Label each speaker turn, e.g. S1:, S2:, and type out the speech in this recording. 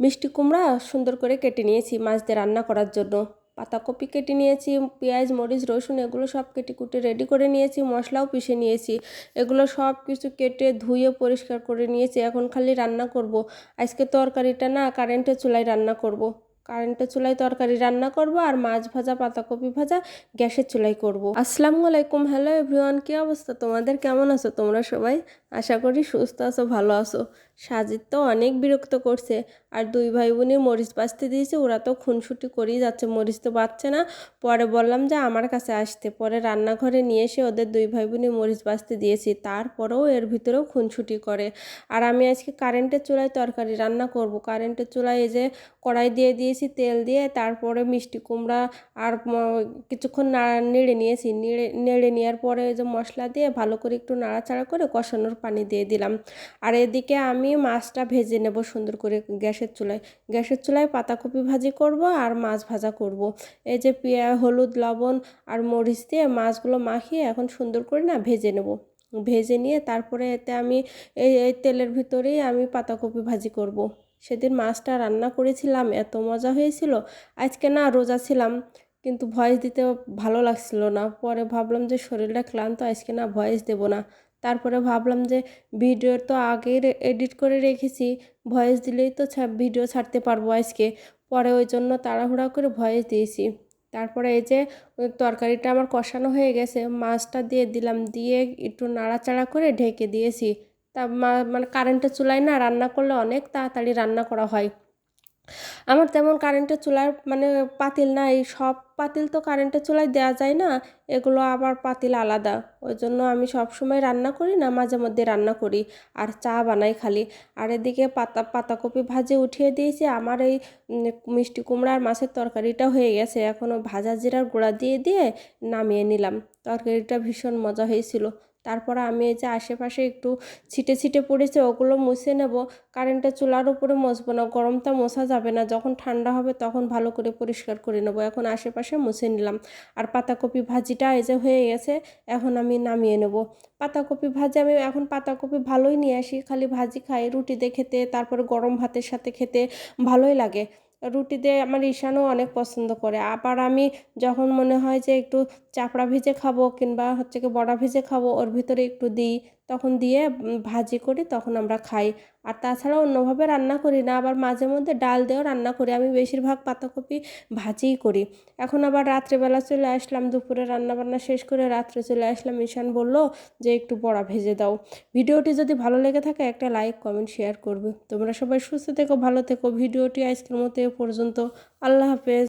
S1: মিষ্টি কুমড়া সুন্দর করে কেটে নিয়েছি মাছ দিয়ে রান্না করার জন্য। পাতাকপি কেটে নিয়েছি, পেঁয়াজ, মরিচ, রসুন, এগুলো সব কেটে কুটে রেডি করে নিয়েছি, মশলাও পিষে নিয়েছি। এগুলো সব কিছু কেটে ধুয়ে পরিষ্কার করে নিয়েছি, এখন খালি রান্না করব। আজকে তরকারিটা না কারেন্টের চুলায় রান্না করব। কারেন্টের চুলায় তরকারি রান্না করব আর মাছ ভাজা, পাতাকপি ভাজা গ্যাসের চুলায় করব। আসসালামু আলাইকুম হ্যালো এভরিওয়ান কী অবস্থা তোমাদের? কেমন আছো তোমরা সবাই? আশা করি সুস্থ আছো, ভালো আছো। সাজিদ তো অনেক বিরক্ত করছে। আর দুই ভাই বোনের মরিচ বাঁচতে দিয়েছে, ওরা তো খুনসুটি করেই যাচ্ছে, মরিচ তো বাঁচছে না। পরে বললাম যে, আমার কাছে আসতে। পরে রান্নাঘরে নিয়ে এসে ওদের দুই ভাই বোনের মরিচ বাঁচতে দিয়েছি। তারপরেও এর ভিতরেও খুনসুটি করে। আর আমি আজকে কারেন্টের চুলায় তরকারি রান্না করব। কারেন্টের চুলায় এই যে কড়াই দিয়ে দিয়েছি, তেল দিয়ে, তারপরে মিষ্টি কুমড়া আর কিছুক্ষণ নাড়া নেড়ে নিয়েছি। নেড়ে নেড়ে নেওয়ার পরে যে মশলা দিয়ে ভালো করে একটু নাড়াচাড়া করে কষানোর পানি দিয়ে দিলাম। আর এদিকে আমি মাছটা ভেজে নেব সুন্দর করে গ্যাসের চুলায়। গ্যাসের চুলায় পাতাকপি ভাজি করব আর মাছ ভাজা করব। এই যে পেঁয়া, হলুদ, লবণ আর মরিচ দিয়ে মাছগুলো মাখিয়ে এখন সুন্দর করে না ভেজে নেব। ভেজে নিয়ে তারপরে এতে আমি এই এই তেলের ভিতরেই আমি পাতাকপি ভাজি করব। সেদিন মাছটা রান্না করেছিলাম, এত মজা হয়েছিল। আজকে না রোজা ছিলাম, কিন্তু ভয়েস দিতে ভালো লাগছিল না। পরে ভাবলাম যে শরীরটা ক্লান্ত, আজকে না ভয়েস দেব না। তারপরে ভাবলাম যে ভিডিও তো আগেই এডিট করে রেখেছি ভয়েস দিলেই তো ভিডিও ছাড়তে পারব আজকে। পরে ওই জন্য তাড়াহুড়া করে ভয়েস দিয়েছি। তারপরে এই যে তরকারিটা আমার কষানো হয়ে গেছে, মাছটা দিয়ে দিলাম, দিয়ে একটু নাড়াচাড়া করে ঢেকে দিয়েছি। তা মানে কারেন্টের চুলায় না রান্না করলে অনেক তাড়াতাড়ি রান্না করা হয়। আমার তেমন কারেন্টের চুলার মানে পাতিল নাই, সব পাতিল তো কারেন্টের চুলায় দেওয়া যায় না, এগুলো আবার পাতিল আলাদা। ওই জন্য আমি সব সময় রান্না করি না, মাঝে মধ্যে রান্না করি। আর চা বানাই খালি। আর এদিকে পাতা, পাতাকপি ভাজে উঠিয়ে দিয়েছি। আমার এই মিষ্টি কুমড়ার মাছের তরকারিটা হয়ে গেছে। এখনও ভাজা জিরার গুঁড়া দিয়ে দিয়ে নামিয়ে নিলাম। তরকারিটা ভীষণ মজা হয়েছিল। তারপর আমি এই যে আশেপাশে একটু ছিটে ছিটে পড়েছে, ওগুলো মুছে নেব। কারেন্টের চুলার উপরে মুছবো না, গরমটা মোছা যাবে না। যখন ঠান্ডা হবে তখন ভালো করে পরিষ্কার করে নেব। এখন আশেপাশে মুছে নিলাম। আর পাতাকপি ভাজিটা এই যে হয়ে গেছে, এখন আমি নামিয়ে নেব। পাতাকপি ভাজি আমি এখন পাতাকপি ভালোই নিয়ে আসি, খালি ভাজি খাই রুটিতে খেতে, তারপরে গরম ভাতের সাথে খেতে ভালোই লাগে। রুটি দিয়ে আমার ঈশানও অনেক পছন্দ করে। আবার আমি যখন মনে হয় যে একটু চাপড়া ভিজে খাব কিংবা হচ্ছে কি বড়া ভিজে খাব, ওর ভিতরে একটু দিই তখন দিয়ে ভাজি করি তখন আমরা খাই। আর তাছাড়া অন্যভাবে রান্না করি না, আবার মাঝে মধ্যে ডাল দিয়েও রান্না করি। আমি বেশিরভাগ পাতাকপি ভাজিই করি। এখন আবার রাত্রেবেলা চলে আসলাম, দুপুরে রান্নাবান্না শেষ করে রাত্রে চলে আসলাম। ঈশান বলল যে, একটু বড়া ভেজে দাও। ভিডিওটি যদি ভালো লেগে থাকে, একটা লাইক, কমেন্ট, শেয়ার করবে। তোমরা সবাই সুস্থ থেকো, ভালো থেকো। ভিডিওটি আজকের মতো এ পর্যন্ত। আল্লাহ হাফেজ।